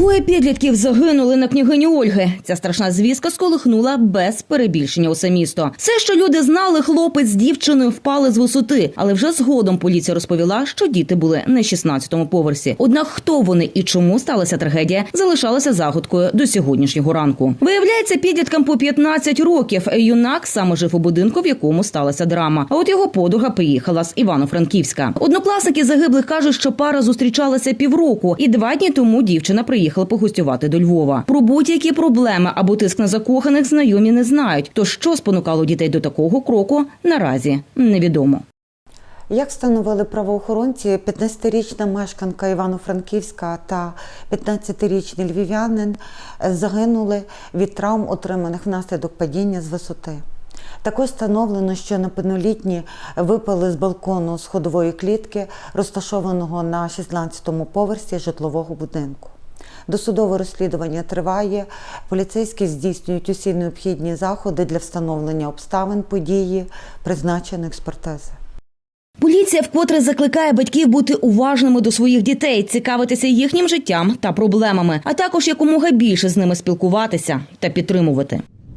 Двоє підлітків загинули на княгині Ольги. Ця страшна звістка сколихнула без перебільшення усе місто. Все, що люди знали, хлопець з дівчиною впали з висоти, але вже згодом поліція розповіла, що діти були на 16-му поверсі. Однак хто вони і чому сталася трагедія, залишалася загадкою до сьогоднішнього ранку. Виявляється, підліткам по 15 років. Юнак саме жив у будинку, в якому сталася драма. А от його подруга приїхала з Івано-Франківська. Однокласники загиблих кажуть, що пара зустрічалася півроку, і два дні тому дівчина приїхала погостювати до Львова. Про будь-які проблеми або тиск на закоханих знайомі не знають. То що спонукало дітей до такого кроку, наразі невідомо. Як встановили правоохоронці, 15-річна мешканка Івано-Франківська та 15-річний львів'янин загинули від травм, отриманих внаслідок падіння з висоти. Також встановлено, що неповнолітні випали з балкону сходової клітки, розташованого на 16-му поверсі житлового будинку. Досудове розслідування триває. Поліцейські здійснюють усі необхідні заходи для встановлення обставин події, призначені експертизи. Поліція вкотре закликає батьків бути уважними до своїх дітей, цікавитися їхнім життям та проблемами, а також якомога більше з ними спілкуватися та підтримувати.